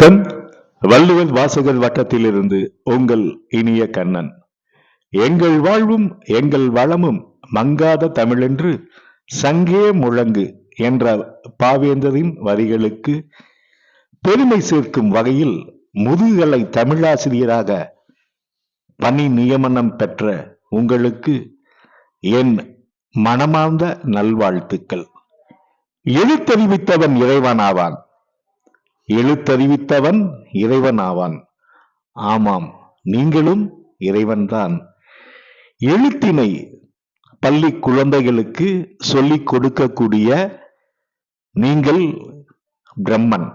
வணக்கம். வள்ளுவர் வாசகர் வட்டத்திலிருந்து உங்கள் இனிய கண்ணன். எங்கள் வாழ்வும் எங்கள் வளமும் மங்காத தமிழென்று சங்கே முழங்கு என்ற பாவேந்தரின் வரிகளுக்கு பெருமை சேர்க்கும் வகையில் முதுகலை தமிழாசிரியராக பணி நியமனம் பெற்ற உங்களுக்கு என் மனமார்ந்த நல்வாழ்த்துக்கள். எழுத்தறிவித்தவன் இறைவனாவான். எழுத்தறிவித்தவன் இறைவனாவான் ஆமாம் நீங்களும் இறைவன்தான் எழுத்தினை பள்ளி குழந்தைகளுக்கு சொல்லிக் கொடுக்கக்கூடிய நீங்கள் பிரம்மன்.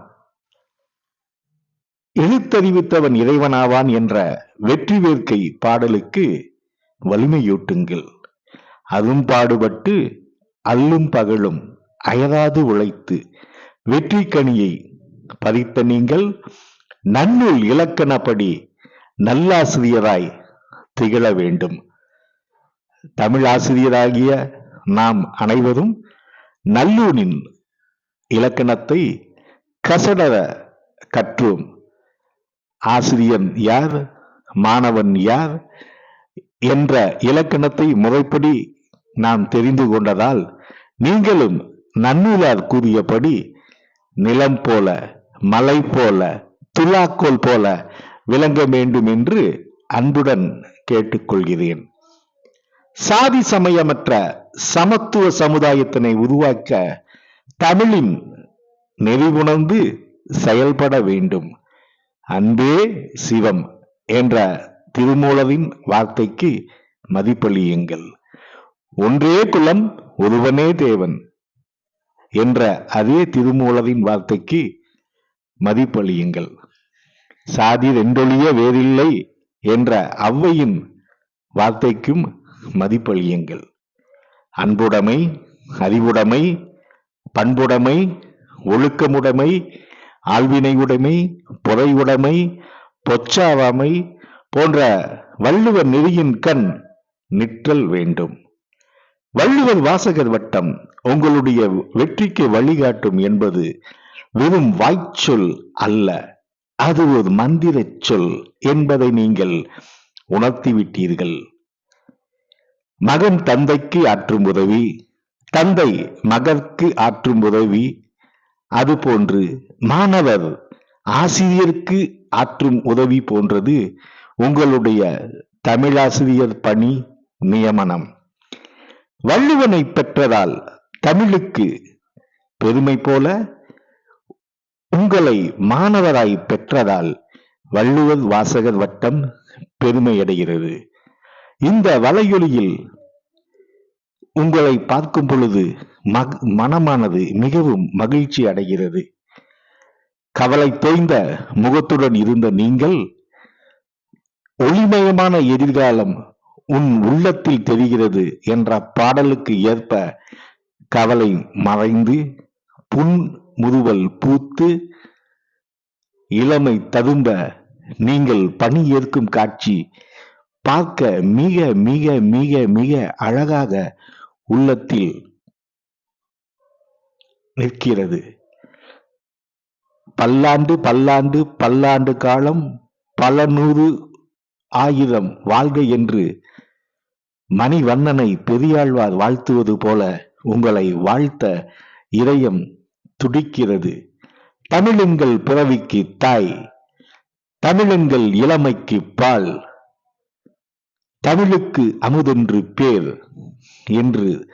எழுத்தறிவித்தவன் இறைவனாவான் என்ற வெற்றி வேர்க்கை பாடலுக்கு வலிமையூட்டுங்கள். அதுவும் பாடுபட்டு அல்லும் பகலும் அயராது உழைத்து வெற்றி கனியை பறித்த நீங்கள் நன்னூல் இலக்கணப்படி நல்லாசிரியராய் திகழ வேண்டும். தமிழ் ஆசிரியராகிய நாம் அனைவரும் நல்லூனின் இலக்கணத்தை கசடர கற்றோம். ஆசிரியன் யார் மாணவன் யார் என்ற இலக்கணத்தை முறைப்படி நாம் தெரிந்து கொண்டதால் நீங்களும் நன்னூலார் கூறியபடி நிலம் போல மலை போல துலாக்கோல் போல விளங்க வேண்டும் என்று அன்புடன் கேட்டுக்கொள்கிறேன். சாதி சமயமற்ற சமத்துவ சமுதாயத்தினை உருவாக்க தமிழின் நெறிவுணர்ந்து செயல்பட வேண்டும். அன்பே சிவம் என்ற திருமூலவின் வார்த்தைக்கு மதிப்பளியுங்கள். ஒன்றே குலம் ஒருவனே தேவன். என்ற அதே திருமூலரின் வார்த்தைக்கு மதிப்பளியுங்கள். சாதி ரெண்டொழிய வேறில்லை என்ற அவ்வையின் வார்த்தைக்கும் மதிப்பளியுங்கள். அன்புடைமை அறிவுடைமை பண்புடைமை ஒழுக்கமுடைமை ஆழ்வினையுடைமை புதையுடைமை பொச்சாவாமை போன்ற வள்ளுவர் நெறியின் கண் நிற்றல் வேண்டும். வள்ளுவர் வாசகர் வட்டம் உங்களுடைய வெற்றிக்கு வழிகாட்டும் என்பது வெறும் வாய்ச்சொல் அல்ல. அது ஒரு மந்திர சொல் என்பதை நீங்கள் உணர்த்திவிட்டீர்கள். மகன் தந்தைக்கு ஆற்றும் உதவி தந்தை மகற்கு ஆற்றும் உதவி அதுபோன்று மாணவர் ஆசிரியருக்கு ஆற்றும் உதவி போன்றது உங்களுடைய தமிழாசிரியர் பணி நியமனம். வள்ளுவனை பெற்றதால் தமிழுக்கு பெருமை போல உங்களை மாணவராய் பெற்றதால் வள்ளுவர் வாசகர் வட்டம் பெருமையடைகிறது இந்த வலையொலியில் உங்களை பார்க்கும் பொழுது மனமானது மிகவும் மகிழ்ச்சி அடைகிறது. கவலை தோய்ந்த முகத்துடன் இருந்த நீங்கள் ஒளிமயமான எதிர்காலம் உன் உள்ளத்தில் தெரிகிறது என்ற பாடலுக்கு ஏற்ப கவலை மறைந்து புன் முறுவல் பூத்து இளமை ததும்ப நீங்கள் பணி ஏற்கும் காட்சி பார்க்க மிக மிக மிக மிக அழகாக உள்ளத்தில் நிற்கிறது. பல்லாண்டு பல்லாண்டு பல்லாண்டு காலம் பல நூறு ஆயிரம் வாழ்க என்று மணிவண்ணனை பெரியாழ்வார் வாழ்த்துவது போல உங்களை வாழ்த்த இதயம் துடிக்கிறது. தமிழுங்கள் பிறவிக்கு தாய் தமிழுங்கள் இளமைக்கு பால் தமிழுக்கு அமுதென்று பேர் என்று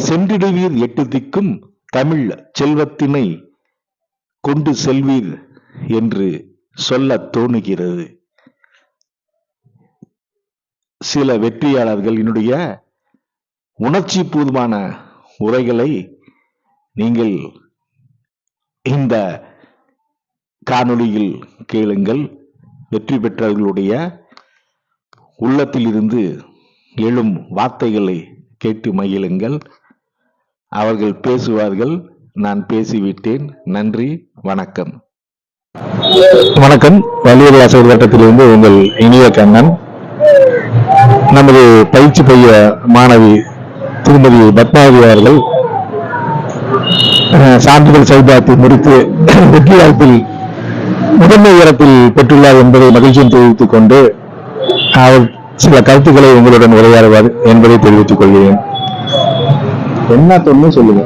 சென்றிடுவீர் எட்டு திக்கும் தமிழ் செல்வத்தினை கொண்டு செல்வீர் என்று சொல்லத் தோணுகிறது. சில வெற்றியாளர்கள் என்னுடைய உணர்ச்சி பூர்வமான உரைகளை நீங்கள் இந்த காணொளியில் கேளுங்கள். வெற்றி பெற்றவர்களுடைய உள்ளத்தில் இருந்து எழும் வார்த்தைகளை கேட்டு மகிழுங்கள். அவர்கள் பேசுவார்கள் நான் பேசிவிட்டேன். நன்றி வணக்கம். வணக்கம். வள்ளுவர் வாசகர் வட்டத்திலிருந்து உங்கள் இனிய கண்ணன். நமது பயிற்சி பைய மாணவி திருமதி பத்மாவதி அவர்கள் சான்றிதழ் செயல்பாட்டை முடித்து வெற்றி வாய்ப்பில் முதன்மை உயரத்தில் பெற்றுள்ளார் என்பதை மகிழ்ச்சியும் தெரிவித்துக் கொண்டு அவர் சில கருத்துக்களை உங்களுடன் உரையாடுவார் என்பதை தெரிவித்துக் கொள்கிறேன். என்ன தொண்ணு சொல்லுங்க.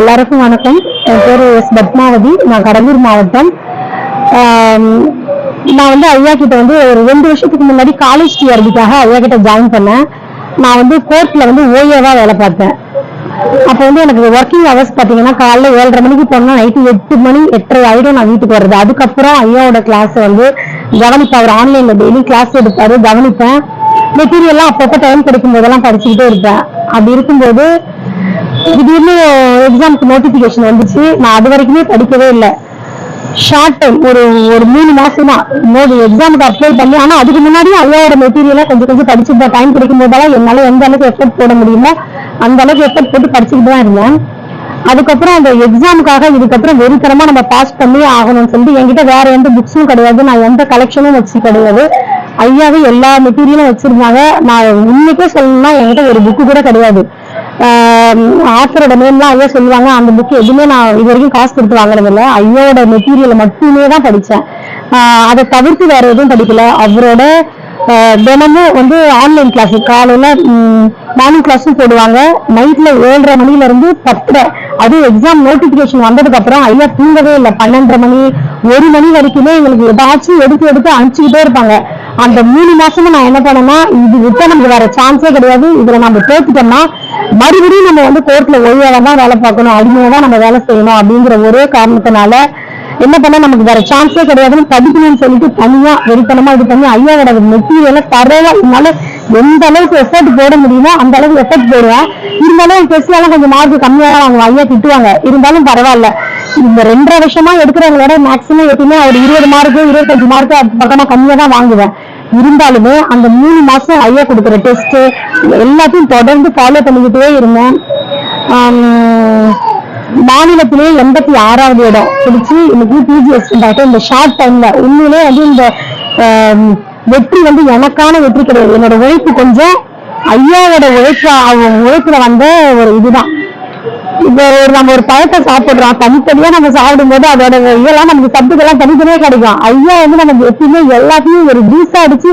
எல்லாருக்கும் வணக்கம். என் பேர் எஸ் பத்மாவதி. நான் கடலூர் மாவட்டம் நான் வந்து ஐயா கிட்ட வந்து ஒரு ரெண்டு வருஷத்துக்கு முன்னாடி காலேஜ் டிஆர்பிக்காக ஐயா கிட்ட ஜாயின் பண்ணேன். நான் வந்து கோர்ட்ல வந்து ஓஏவா வேலை பார்த்தேன். அப்போ வந்து எனக்கு ஒர்க்கிங் ஹவர்ஸ் பார்த்தீங்கன்னா காலைல ஏழரை மணிக்கு போனா நைட்டு எட்டு மணி எட்டரை ஆயிடும் நான் வீட்டுக்கு வர்றது. அதுக்கப்புறம் ஐயாவோட கிளாஸ் வந்து கவனிப்பேன். அவர் ஆன்லைன்ல டெய்லி கிளாஸ் எடுப்பாரு கவனிப்பேன். மெட்டீரியல்லாம் அப்பப்போ டைம் கிடைக்கும் போதெல்லாம் படிச்சுக்கிட்டே இருப்பேன். அப்படி இருக்கும்போது திடீர்னு எக்ஸாம்க்கு நோட்டிபிகேஷன் வந்துச்சு. நான் அது வரைக்குமே படிக்கவே இல்லை. ஷார்ட் டைம் ஒரு ஒரு மூணு மாசமா. தான் மோடி எக்ஸாமுக்கு அப்ளை பண்ணி ஆனா அதுக்கு முன்னாடி ஐயாவோட மெட்டீரியலா கொஞ்சம் கொஞ்சம் படிச்சுட்டு டைம் கிடைக்கும் போதெல்லாம் என்னால எந்த அளவுக்கு எஃபர்ட் போட முடியுமோ அந்த அளவுக்கு எஃபர்ட் போட்டு படிச்சுக்கிட்டு தான் இருந்தேன். அதுக்கப்புறம் அந்த எக்ஸாமுக்காக இதுக்கப்புறம் வெறித்தனமா நம்ம பாஸ் பண்ணி ஆகணும்னு சொல்லிட்டு என்கிட்ட வேற எந்த புக்ஸும் கிடையாது. நான் எந்த கலெக்ஷனும் வச்சு கிடையாது. ஐயாவே எல்லா மெட்டீரியலும் வச்சிருந்தாங்க. நான் உண்மைக்கே சொல்லணும்னா என்கிட்ட ஒரு புக்கு கூட கிடையாது. ஆத்தரோட நேம்லாம் ஐயா சொல்லுவாங்க. அந்த புக் எதுவுமே நான் இது வரைக்கும் காசு கொடுத்து வாங்குறதில்ல ஐயாவோட மெட்டீரியலை மட்டுமே தான் படித்தேன். அதை தவிர்த்து வேற எதுவும் படிக்கல. அவரோட தினமும் வந்து ஆன்லைன் கிளாஸ் காலையில மார்னிங் கிளாஸும் போடுவாங்க. நைட்ல ஏழரை மணில இருந்து பத்தரை. அது எக்ஸாம் நோட்டிபிகேஷன் வந்ததுக்கு அப்புறம் ஐயா தூங்கவே இல்லை. பன்னெண்டரை மணி ஒரு மணி வரைக்குமே எங்களுக்கு ஏதாச்சும் எடுத்து எடுத்து அனுப்பிச்சுக்கிட்டே இருப்பாங்க. அந்த மூணு மாசமும் நான் என்ன பண்ணேன்னா இது விட்ட நமக்கு வேற சான்ஸே கிடையாது. இதுல நம்ம தோத்துட்டோம்னா மறுபடியும் நம்ம வந்து கோர்ட்ல ஒழுங்காக தான் வேலை பார்க்கணும் அடிமையாக தான் நம்ம வேலை செய்யணும் அப்படிங்கிற ஒரே காரணத்தினால என்ன பண்ண நமக்கு வேற சான்ஸே கிடையாதுன்னு படிக்கணும்னு சொல்லிட்டு தனியா வெறித்தனமா இது பண்ணி ஐயாவோட மெட்டீரியலை தரவா என்னால எந்த அளவுக்கு எஃபர்ட் போட முடியுமோ அந்த அளவுக்கு எஃபர்ட் போடுவேன். இருந்தாலும் டெஸ்ட்லாம் கொஞ்சம் மார்க் கம்மியாக தான் வாங்குவேன். ஐயா திட்டுவாங்க. இருந்தாலும் பரவாயில்ல. இந்த ரெண்டரை வருஷமா எடுக்கிறவங்களோட மேக்ஸிமம் எப்பயுமே ஒரு இருபது மார்க்கு இருபத்தஞ்சு மார்க்கு பக்கமா கம்மியா தான் வாங்குவேன். இருந்தாலுமே அந்த மூணு மாசம் ஐயா கொடுக்குற டெஸ்ட் எல்லாத்தையும் தொடர்ந்து ஃபாலோ பண்ணிக்கிட்டே இருந்தேன். மாநிலத்திலே எண்பத்தி ஆறாவது இடம் பிடிச்சி இன்னைக்கு பிஜிஎஸ் இந்த ஷார்ட் டைம்ல உண்மையிலே வந்து இந்த வெற்றி வந்து எனக்கான வெற்றி கிடையாது. என்னோட உழைப்பு கொஞ்சம் ஐயாவோட உழைப்பு அவங்க உழைப்புல வந்த ஒரு இதுதான். இப்போ ஒரு நம்ம ஒரு பழத்தை சாப்பிடுறோம் தனித்தனியா நம்ம சாப்பிடும் போது அதோட இதெல்லாம் நமக்கு சத்துக்கெல்லாம் தனித்தனியா கிடைக்கும். ஐயா வந்து நமக்கு எப்பயுமே எல்லாத்தையும் ஒரு ஜூஸா அடிச்சு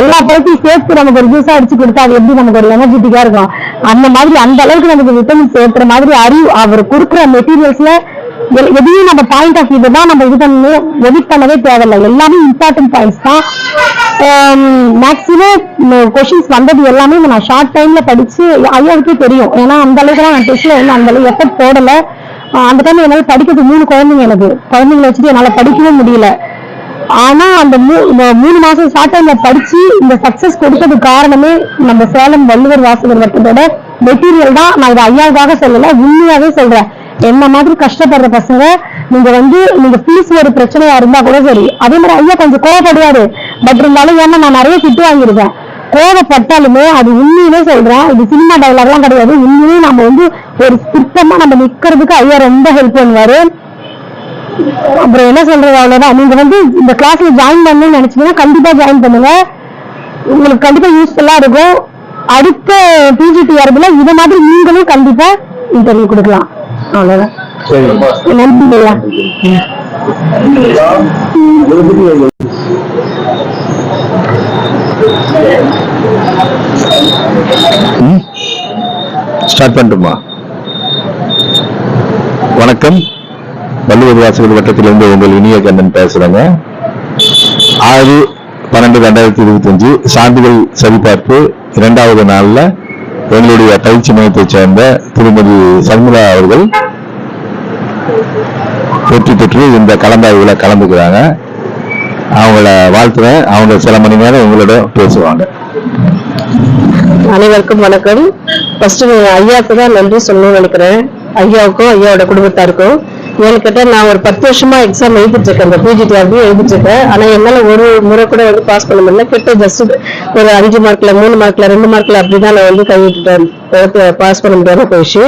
எல்லா பழத்தையும் சேர்த்து நமக்கு ஒரு ஜூஸா அடிச்சு கொடுத்தா அது எப்படி நமக்கு ஒரு எனர்ஜெட்டிக்கா இருக்கும்? அந்த மாதிரி அந்த அளவுக்கு நமக்கு விட்டமின் சேர்க்கிற மாதிரி அறிவு அவர் கொடுக்குற மெட்டீரியல்ஸ்ல எதையும் நம்ம பாயிண்ட் ஆஃப் வியூ தான் நம்ம இது பண்ணணும் எடிட் பண்ணவே தேவையில்லை. எல்லாமே இம்பார்ட்டன்ட் பாயிண்ட்ஸ் தான். மேக்ஸிமம் கொஷின்ஸ் வந்தது எல்லாமே நான் ஷார்ட் டைம்ல படிச்சு ஐயாவுக்கே தெரியும். ஏன்னா அந்த அளவுக்கு நான் டெஸ்ட்ல வந்து அந்த அளவுக்கு எஃபர்ட் போடல. அந்த டைம் என்னால படிக்கிறது மூணு குழந்தைங்க எனக்கு. குழந்தைங்களை வச்சுட்டு என்னால படிக்கவே முடியல. ஆனா அந்த மூ- இந்த மூணு மாசம் ஷார்ட் டைம்ல படிச்சு இந்த சக்சஸ் கொடுத்தது காரணமே நம்ம சேலம் வள்ளுவர் வாசகர் வட்டத்தோட மெட்டீரியல் தான். நான் இதை ஐயாவுக்காக சொல்லல உண்மையாவே சொல்றேன். என்ன மாதிரி கஷ்டப்படுற பசங்க நீங்க வந்து நீங்க ஃபீஸ் ஒரு பிரச்சனையா இருந்தா கூட சரி. அதே மாதிரி ஐயா கொஞ்சம் கோவப்படுவாரு. பட் இருந்தாலும் ஏன்னா நான் நிறைய திட்டு வாங்கியிருக்கேன். கோவப்பட்டாலுமே அது உண்மையிலே சொல்றேன். இது சினிமா டைலாக்லாம் கிடையாது. உண்மையிலே நம்ம வந்து ஒரு சுத்தமா நம்ம நிக்கிறதுக்கு ஐயா ரொம்ப ஹெல்ப் பண்ணுவாரு. அப்புறம் என்ன சொல்றது அவ்வளவுதான். நீங்க வந்து இந்த கிளாஸ்ல ஜாயின் பண்ணணும்னு நினைச்சீங்கன்னா கண்டிப்பா ஜாயின் பண்ணுங்க. உங்களுக்கு கண்டிப்பா யூஸ்ஃபுல்லா இருக்கும். அடுத்த பிஜிடிஆர்பில இது மாதிரி நீங்களும் கண்டிப்பா இன்டர்வியூ கொடுக்கலாம். அவ்வளவுதான். நன்றி ஸ்டார்ட் பண்ணட்டுமா? வணக்கம். வள்ளுவர் வாசகர் வட்டத்திலிருந்து உங்கள் இனிய கண்ணன் பேசுறேங்க. ஆறு பன்னெண்டு ரெண்டாயிரத்தி இருபத்தி அஞ்சு சான்றிதழ் சரிபார்ப்பு இரண்டாவது நாள்ல எங்களுடைய பயிற்சி மையத்தைச் சேர்ந்த திருமதி சர்மிளா அவர்கள் வெற்றி பெற்று இந்த கலந்தாய்வுல கலந்துக்கிறாங்க. அவங்கள வாழ்த்துறேன். அவங்க சில மணி நேரம் உங்களோட பேசுவாங்க. அனைவருக்கும் வணக்கம். ஃபர்ஸ்ட் ஐயாவுக்கு தான் நன்றி சொல்லணும்னு நினைக்கிறேன். ஐயாவுக்கும் ஐயாவோட குடும்பத்தாருக்கும். ஏன்னு நான் ஒரு பத்து வருஷமா எக்ஸாம் எழுதிட்டு இருக்கேன் இந்த பிஜிடிஆர்பி எழுதிட்டு இருக்கேன் ஆனா என்னால ஒரு முறை கூட வந்து பாஸ் பண்ண முடியல. கிட்ட ஜஸ்ட் ஒரு அஞ்சு மார்க்ல மூணு மார்க்ல ரெண்டு மார்க்ல அப்படிதான் நான் வந்து கைவிட்டுட்டேன். பாஸ் பண்ண முடியாத போயிடுச்சு.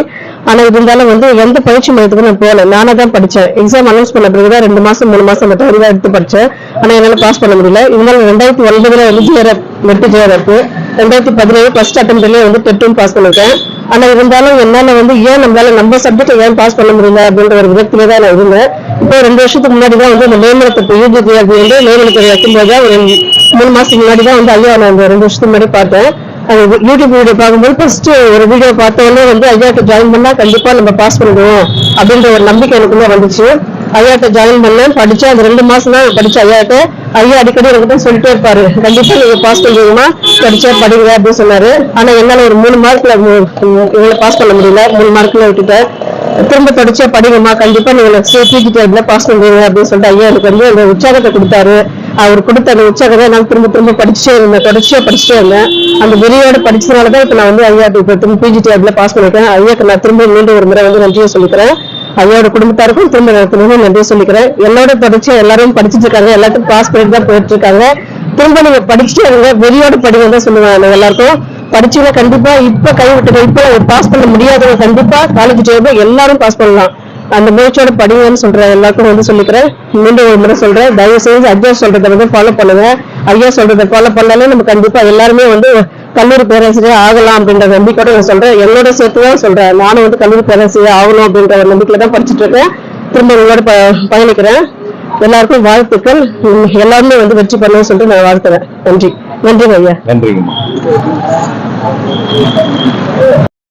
ஆனா இருந்தாலும் வந்து எந்த பயிற்சி மையத்துக்கு நான் போகல. நானே தான் படிச்சேன் எக்ஸாம் அனௌன்ஸ் பண்ண பிறகுதான் ரெண்டு மாசம் மூணு மாசம் அந்த டைம் தான் எடுத்து படிச்சேன் ஆனா என்னால பாஸ் பண்ண முடியல. இருந்தாலும் ரெண்டாயிரத்தி ஒன்பதுல வந்து ஜிஆர்எஃப் நெட்டு ஜிஆர்எஃப் ரெண்டாயிரத்தி பதினேழு ஃபர்ஸ்ட் அட்டம்ப்ட்லயே வந்து டெட்டும் பாஸ் பண்ணிருக்கேன் ஆனா இருந்தாலும் என்னால வந்து ஏன் நம்மளால நம்ம சப்ஜெக்ட் ஏன் பாஸ் பண்ண முடியல அப்படின்ற ஒரு விதத்துல தான் நான் இருந்தேன். இப்போ ரெண்டு வருஷத்துக்கு முன்னாடி தான் வந்து இந்த மேம்படுத்த யூஜி தேர்வு வந்து மேம்படுத்த வைக்கும்போது தான் ஒரு மூணு மாசத்துக்கு முன்னாடி தான் வந்து ஐயா நான் ரெண்டு வருஷத்துக்கு முன்னாடி பார்த்தேன். அது யூடியூப் வீடியோ பார்க்கும்போது ஃபர்ஸ்ட் ஒரு வீடியோ பார்த்தோன்னே வந்து ஐயாவுக்கு ஜாயின் பண்ணா கண்டிப்பா நம்ம பாஸ் பண்ணுவோம் அப்படின்ற ஒரு நம்பிக்கை எனக்குள்ள வந்துச்சு. ஐயாட்ட ஜாயின் பண்ணேன். படித்தேன் அந்த ரெண்டு மாசம் தான் படிச்சேன் ஐயாட்ட. ஐயா அடிக்கடி எனக்கு தான் சொல்லிட்டே இருப்பாரு. கண்டிப்பா நீங்க பாஸ் பண்ணுவீங்கம்மா படிச்சா படிங்க அப்படின்னு சொன்னாரு. ஆனா என்னால ஒரு மூணு மார்க்ல இவங்களை பாஸ் பண்ண முடியல. மூணு மார்க்ல விட்டுட்டேன். திரும்ப படிச்சா படிங்கம்மா. கண்டிப்பா நீங்க நெக்ஸ்ட் பிஜி டேப்ல பாஸ் பண்ணுவீங்க அப்படின்னு சொல்லிட்டு ஐயா எனக்கு வந்து அந்த உற்சாகத்தை கொடுத்தாரு. அவர் கொடுத்த அந்த உற்சாகத்தை நான் திரும்ப திரும்ப படிச்சுட்டே இருந்தேன். தொடர்ச்சியா படிச்சுட்டே இருந்தேன். அந்த வெளியோட படிச்சதுனால தான் இப்ப நான் வந்து ஐயா இப்ப திரும்ப பிஜி டைம்ல பாஸ் பண்ணிருக்கேன் ஐயாக்கு நான் திரும்ப மீண்டும் ஒரு முறை வந்து நன்றியை சொல்லிக்கிறேன். ஐயாவோட குடும்பத்தாருக்கும் திரும்ப நான் திரும்ப சொல்லிக்கிறேன். என்னோட தொடர்ச்சியா எல்லாரும் படிச்சுட்டு இருக்காங்க. எல்லாத்துக்கும் பாஸ் பண்ணிட்டு தான் போயிட்டு இருக்காங்க. திரும்ப நீங்க படிச்சுட்டு இருங்க வெளியோட படிங்க தான் சொல்லுவாங்க எல்லாருக்கும். படிச்சவங்க கண்டிப்பா இப்ப கை விட்டுட்டு இப்ப பாஸ் பண்ண முடியாதவங்க கண்டிப்பா காலேஜ் டேபிள் எல்லாரும் பாஸ் பண்ணலாம். அந்த முயற்சியோட படிங்கன்னு சொல்றேன் எல்லாருக்கும் வந்து சொல்லிக்கிறேன். மீண்டும் ஒரு முறை சொல்றேன். தயவு செஞ்சு ஐயா சொல்றதை வந்து ஃபாலோ பண்ணுங்க. ஐயா சொல்றதை ஃபாலோ பண்ணாலே நம்ம கண்டிப்பா எல்லாருமே வந்து கல்லூரி பேராசிரியர் ஆகலாம் அப்படின்ற நம்பிக்கையோட நான் சொல்றேன். என்னோட சேர்த்து தான் சொல்றேன். நானும் வந்து கல்லூரி பேராசிரியர் ஆகணும் அப்படின்ற ஒரு நம்பிக்கையில தான் படிச்சுட்டு இருக்கேன் திரும்ப உங்களோட ப- பயணிக்கிறேன். எல்லாருக்கும் வாழ்த்துக்கள். எல்லாருமே வந்து வெற்றி பண்ணணும்னு சொல்லிட்டு நான் வாழ்த்துறேன். நன்றி. நன்றி ஐயா. நன்றிங்கம்மா.